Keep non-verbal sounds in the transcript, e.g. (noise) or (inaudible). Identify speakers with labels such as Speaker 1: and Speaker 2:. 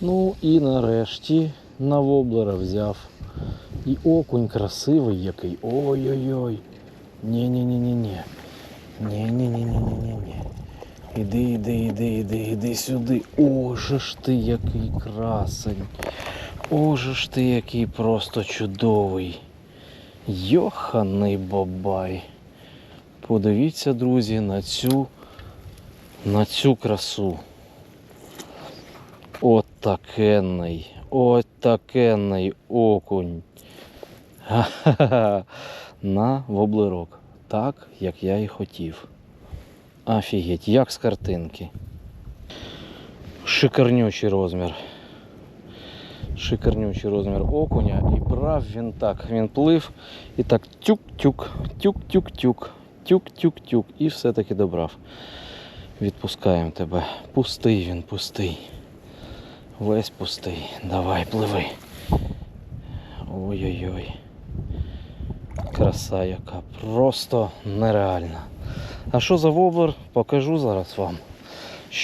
Speaker 1: Ну і нарешті на воблера взяв. І окунь красивий який. Ой-ой-ой. Ні-ні-ні-ні-ні. Ні-ні-ні-ні-ні-ні. Іди, іди, іди, іди, іди сюди. О, же ж ти який красень. О, же ж ти який просто чудовий. Йоханий бабай. Подивіться, друзі, на цю, на цю красу. От такенний, от такенний окунь. Ха-ха-ха. (laughs) На воблерок. Так, як я і хотів. Офігеть, як з картинки. Шикарнючий розмір. Шикарнючий розмір окуня. І брав він так. Він плив і так тюк-тюк, тюк-тюк-тюк, тюк-тюк-тюк. І все-таки добрав. Відпускаємо тебе. Пустий він, пустий. Весь пустий. Давай, пливи. Ой-ой-ой. Краса яка. Просто нереальна. А що за воблер, покажу зараз вам.